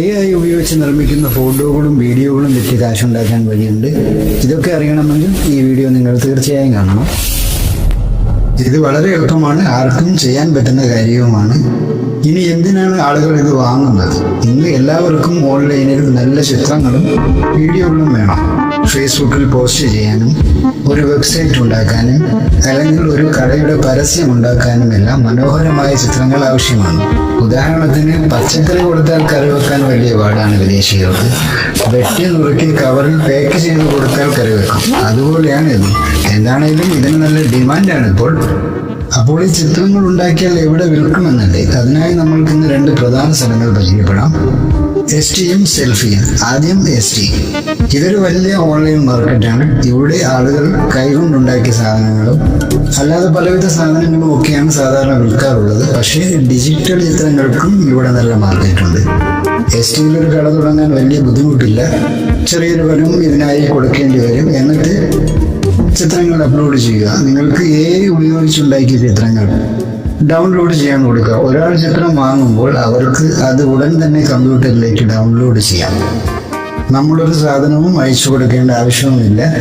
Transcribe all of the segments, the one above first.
A I ഉപയോഗിച്ച് നിർമ്മിക്കുന്ന ഫോട്ടോകളും വീഡിയോകളും വിറ്റ് കാശുണ്ടാക്കാൻ വഴിയുണ്ട്. ഇതൊക്കെ അറിയണമെങ്കിൽ ഈ വീഡിയോ നിങ്ങൾ തീർച്ചയായും കാണണം. ഇത് വളരെ എളുപ്പമാണ്. ആർക്കും ചെയ്യാൻ പറ്റുന്ന കാര്യവുമാണ്. ഇനി എന്തിനാണ് ആളുകൾ ഇത് വാങ്ങുന്നത്? ഇന്ന് എല്ലാവർക്കും ഓൺലൈനിൽ നല്ല ചിത്രങ്ങളും വീഡിയോകളും വേണം. ഫേസ്ബുക്കിൽ പോസ്റ്റ് ചെയ്യാനും ഒരു വെബ്സൈറ്റ് ഉണ്ടാക്കാനും അല്ലെങ്കിൽ ഒരു കടയുടെ പരസ്യം ഉണ്ടാക്കാനും എല്ലാം മനോഹരമായ ചിത്രങ്ങൾ ആവശ്യമാണ്. ഉദാഹരണത്തിന് പച്ചക്കറി കൊടുത്താൽ കറി വെക്കാൻ വലിയ പാടാണ് വിദേശികൾക്ക്. വെട്ടി നുറുക്കി കവറിൽ പാക്ക് ചെയ്ത് കൊടുത്താൽ കറി വെക്കും. അതുപോലെയാണ് ഇത്. എന്താണേലും ഇതിന് നല്ല ഡിമാൻഡാണ് ഇപ്പോൾ. അപ്പോൾ ഈ ചിത്രങ്ങൾ ഉണ്ടാക്കിയാൽ എവിടെ വിൽക്കുമെന്നല്ലേ? അതിനായി നമ്മൾക്ക് ഇന്ന് രണ്ട് പ്രധാന സ്ഥലങ്ങൾ പരിചയപ്പെടാം. എസ് ടിയും സെൽഫിയും ആദ്യം എസ് ടി ഇതൊരു വലിയ ഓൺലൈൻ മാർക്കറ്റാണ് ഇവിടെ ആളുകൾ കൈകൊണ്ടുണ്ടാക്കിയ സാധനങ്ങളും അല്ലാതെ പലവിധ സാധനങ്ങളും ഒക്കെയാണ് സാധാരണ വിൽക്കാറുള്ളത്. പക്ഷേ ഡിജിറ്റൽ ചിത്രങ്ങൾക്കും ഇവിടെ നല്ല മാർക്കറ്റുണ്ട് എസ് ടിയിൽ ഒരു കട തുടങ്ങാൻ വലിയ ബുദ്ധിമുട്ടില്ല. ചെറിയൊരു വരും ഇതിനായി കൊടുക്കേണ്ടി വരും. എന്നിട്ട് ചിത്രങ്ങൾ അപ്ലോഡ് ചെയ്യുക. നിങ്ങൾക്ക് ഏ ഉപയോഗിച്ചുണ്ടാക്കിയ ചിത്രങ്ങൾ ഡൗൺലോഡ് ചെയ്യാൻ കൊടുക്കുക. ഒരാൾ ചിത്രം വാങ്ങുമ്പോൾ അവർക്ക് അത് ഉടൻ തന്നെ കമ്പ്യൂട്ടറിലേക്ക് ഡൗൺലോഡ് ചെയ്യാം. നമ്മളൊരു സാധനവും അയച്ചു കൊടുക്കേണ്ട ആവശ്യവുമില്ല.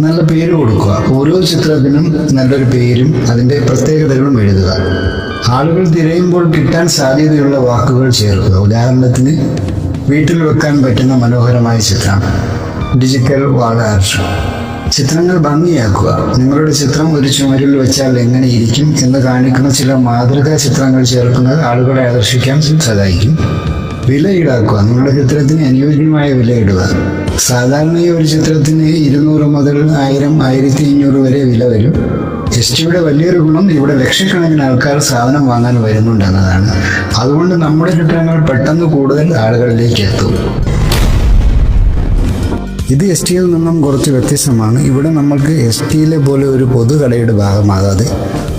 നല്ല പേര് കൊടുക്കുക. ഓരോ ചിത്രത്തിനും നല്ലൊരു പേരും അതിന്റെ പ്രത്യേകതകളും എഴുതുക. ആളുകൾ തിരയുമ്പോൾ കിട്ടാൻ സാധ്യതയുള്ള വാക്കുകൾ ചേർക്കുക. ഉദാഹരണത്തിന് വീട്ടിൽ വെക്കാൻ പറ്റുന്ന മനോഹരമായ ചിത്രം. ഡിജിറ്റൽ വാൾ ആർട്ട് ചിത്രങ്ങൾ ഭംഗിയാക്കുക. നിങ്ങളുടെ ചിത്രം ഒരു ചുമരിൽ വെച്ചാൽ എങ്ങനെ ഇരിക്കും എന്ന് കാണിക്കുന്ന ചില മാതൃകാ ചിത്രങ്ങൾ ചേർക്കുന്നത് ആളുകളെ ആകർഷിക്കാൻ സഹായിക്കും. വില ഈടാക്കുക നിങ്ങളുടെ ചിത്രത്തിന് അനുയോജ്യമായ ഇടുക സാധാരണ ഒരു ചിത്രത്തിന് ഇരുന്നൂറ് മുതൽ ആയിരം ആയിരത്തി അഞ്ഞൂറ് വരെ വില വരും. ജസ്റ്റിയുടെ വലിയൊരു ഗുണം ഇവിടെ ലക്ഷക്കണക്കിന് ആൾക്കാർ സാധനം വാങ്ങാൻ വരുന്നുണ്ടെന്നതാണ്. അതുകൊണ്ട് നമ്മുടെ ചിത്രങ്ങൾ പെട്ടെന്ന് കൂടുതൽ ആളുകളിലേക്ക് എത്തും. ഇത് എസ് ടിയിൽ നിന്നും കുറച്ച് വ്യത്യസ്തമാണ്. ഇവിടെ നമ്മൾക്ക് എസ് ടിയിലെ പോലെ ഒരു പൊതുകടയുടെ ഭാഗമാകാതെ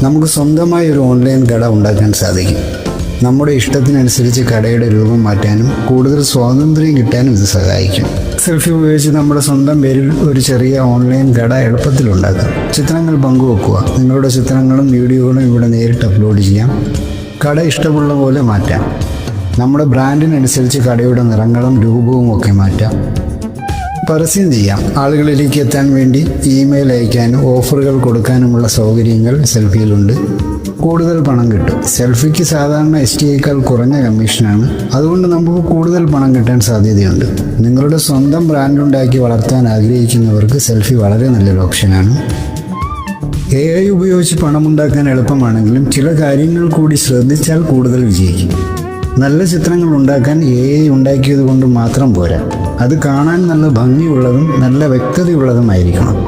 നമുക്ക് സ്വന്തമായി ഒരു ഓൺലൈൻ കട ഉണ്ടാക്കാൻ സാധിക്കും. നമ്മുടെ ഇഷ്ടത്തിനനുസരിച്ച് കടയുടെ രൂപം മാറ്റാനും കൂടുതൽ സ്വാതന്ത്ര്യം കിട്ടാനും ഇത് സഹായിക്കും. സെൽഫി ഉപയോഗിച്ച് നമ്മുടെ സ്വന്തം പേരിൽ ഒരു ചെറിയ ഓൺലൈൻ കട എളുപ്പത്തിൽ ഉണ്ടാക്കാം. ചിത്രങ്ങൾ പങ്കുവെക്കുക നിങ്ങളുടെ ചിത്രങ്ങളും വീഡിയോകളും ഇവിടെ നേരിട്ട് അപ്ലോഡ് ചെയ്യാം. കട ഇഷ്ടമുള്ള പോലെ മാറ്റാം. നമ്മുടെ ബ്രാൻഡിനനുസരിച്ച് കടയുടെ നിറങ്ങളും രൂപവും ഒക്കെ മാറ്റാം. പരസ്യം ചെയ്യാം. ആളുകളിലേക്ക് എത്താൻ വേണ്ടി ഇമെയിൽ അയക്കാനും ഓഫറുകൾ കൊടുക്കാനുമുള്ള സൗകര്യങ്ങൾ സെൽഫിയിലുണ്ട്. കൂടുതൽ പണം കിട്ടും. സെൽഫിക്ക് സാധാരണ എസ് ടി ഐക്കാൾ കുറഞ്ഞ കമ്മീഷനാണ്. അതുകൊണ്ട് നമുക്ക് കൂടുതൽ പണം കിട്ടാൻ സാധ്യതയുണ്ട്. നിങ്ങളുടെ സ്വന്തം ബ്രാൻഡ് ഉണ്ടാക്കി വളർത്താൻ ആഗ്രഹിക്കുന്നവർക്ക് സെൽഫി വളരെ നല്ലൊരു ഓപ്ഷനാണ്. എ ഐ ഉപയോഗിച്ച് പണമുണ്ടാക്കാൻ എളുപ്പമാണെങ്കിലും ചില കാര്യങ്ങൾ കൂടി ശ്രദ്ധിച്ചാൽ കൂടുതൽ വിജയിക്കും. നല്ല ചിത്രങ്ങൾ ഉണ്ടാക്കാൻ എ ഐ ഉണ്ടാക്കിയത് കൊണ്ട് മാത്രം പോരാ. അത് കാണാൻ നല്ല ഭംഗിയുള്ളതും നല്ല വ്യക്തതയുള്ളതുമായിരിക്കണം.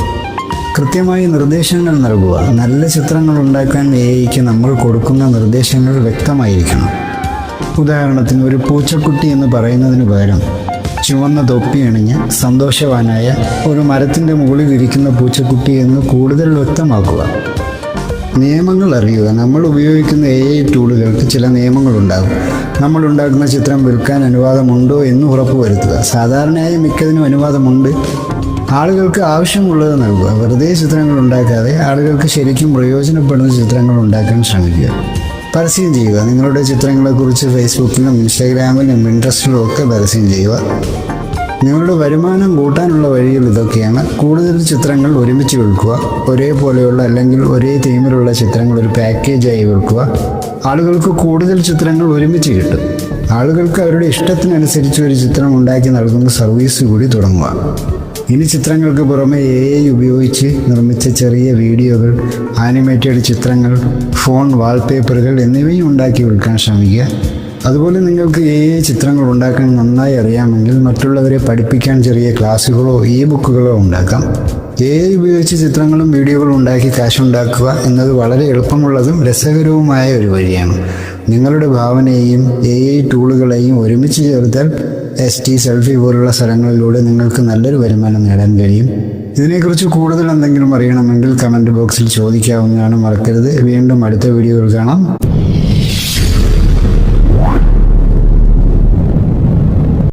കൃത്യമായി നിർദ്ദേശങ്ങൾ നൽകുക നല്ല ചിത്രങ്ങൾ ഉണ്ടാക്കാൻ എ നമ്മൾ കൊടുക്കുന്ന നിർദ്ദേശങ്ങൾ വ്യക്തമായിരിക്കണം. ഉദാഹരണത്തിന് ഒരു പൂച്ചക്കുട്ടി എന്ന് പറയുന്നതിന് പകരം ചുവന്ന തൊപ്പി അണിഞ്ഞ് സന്തോഷവാനായ ഒരു മരത്തിന്റെ മുകളിൽ ഇരിക്കുന്ന പൂച്ചക്കുട്ടി എന്ന് കൂടുതൽ വ്യക്തമാക്കുക. നിയമങ്ങൾ അറിയുക. നമ്മൾ ഉപയോഗിക്കുന്ന എ ഐ ടൂളുകൾക്ക് ചില നിയമങ്ങളുണ്ടാകും. നമ്മൾ ഉണ്ടാക്കുന്ന ചിത്രം വിൽക്കാൻ അനുവാദമുണ്ടോ എന്ന് ഉറപ്പുവരുത്തുക. സാധാരണയായി മിക്കതിനും അനുവാദമുണ്ട്. ആളുകൾക്ക് ആവശ്യമുള്ളത് നൽകുക. വെറുതെ ചിത്രങ്ങൾ ഉണ്ടാക്കാതെ ആളുകൾക്ക് ശരിക്കും പ്രയോജനപ്പെടുന്ന ചിത്രങ്ങൾ ഉണ്ടാക്കാൻ ശ്രമിക്കുക. പരസ്യം ചെയ്യുക. നിങ്ങളുടെ ചിത്രങ്ങളെക്കുറിച്ച് ഫേസ്ബുക്കിലും ഇൻസ്റ്റാഗ്രാമിലും ഇൻട്രസ്റ്റിലും ഒക്കെ പരസ്യം ചെയ്യുക. നിങ്ങളുടെ വരുമാനം കൂട്ടാനുള്ള വഴികൾ ഇതൊക്കെയാണ്. കൂടുതൽ ചിത്രങ്ങൾ ഒരുമിച്ച് വിൽക്കുക. ഒരേപോലെയുള്ള അല്ലെങ്കിൽ ഒരേ തീമിലുള്ള ചിത്രങ്ങൾ ഒരു പാക്കേജായി വിൽക്കുക. ആളുകൾക്ക് കൂടുതൽ ചിത്രങ്ങൾ ഒരുമിച്ച് കിട്ടും. ആളുകൾക്ക് അവരുടെ ഇഷ്ടത്തിനനുസരിച്ച് ഒരു ചിത്രം ഉണ്ടാക്കി നൽകുന്ന സർവീസ് കൂടി തുടങ്ങുക. ഇനി ചിത്രങ്ങൾക്ക് പുറമെ എ ഐ ഉപയോഗിച്ച് നിർമ്മിച്ച ചെറിയ വീഡിയോകൾ ആനിമേറ്റഡ് ചിത്രങ്ങൾ ഫോൺ വാൾപേപ്പറുകൾ എന്നിവയും ഉണ്ടാക്കി വിൽക്കാൻ ശ്രമിക്കുക. അതുപോലെ നിങ്ങൾക്ക് ഏ ചിത്രങ്ങൾ ഉണ്ടാക്കാൻ നന്നായി അറിയാമെങ്കിൽ മറ്റുള്ളവരെ പഠിപ്പിക്കാൻ ചെറിയ ക്ലാസ്സുകളോ ഇ ബുക്കുകളോ ഉണ്ടാക്കാം എ ഉപയോഗിച്ച് ചിത്രങ്ങളും വീഡിയോകളും ഉണ്ടാക്കി കാശുണ്ടാക്കുക എന്നത് വളരെ എളുപ്പമുള്ളതും രസകരവുമായ ഒരു വഴിയാണ്. നിങ്ങളുടെ ഭാവനയെയും എ ഐ ടൂളുകളെയും ഒരുമിച്ച് ചേർത്താൽ എസ് ടി സെൽഫി പോലുള്ള സ്ഥലങ്ങളിലൂടെ നിങ്ങൾക്ക് നല്ലൊരു വരുമാനം നേടാൻ കഴിയും. ഇതിനെക്കുറിച്ച് കൂടുതൽ എന്തെങ്കിലും അറിയണമെങ്കിൽ കമന്റ് ബോക്സിൽ ചോദിക്കാവുന്നതാണ് മറക്കരുത്. വീണ്ടും അടുത്ത വീഡിയോയിൽ കാണാം.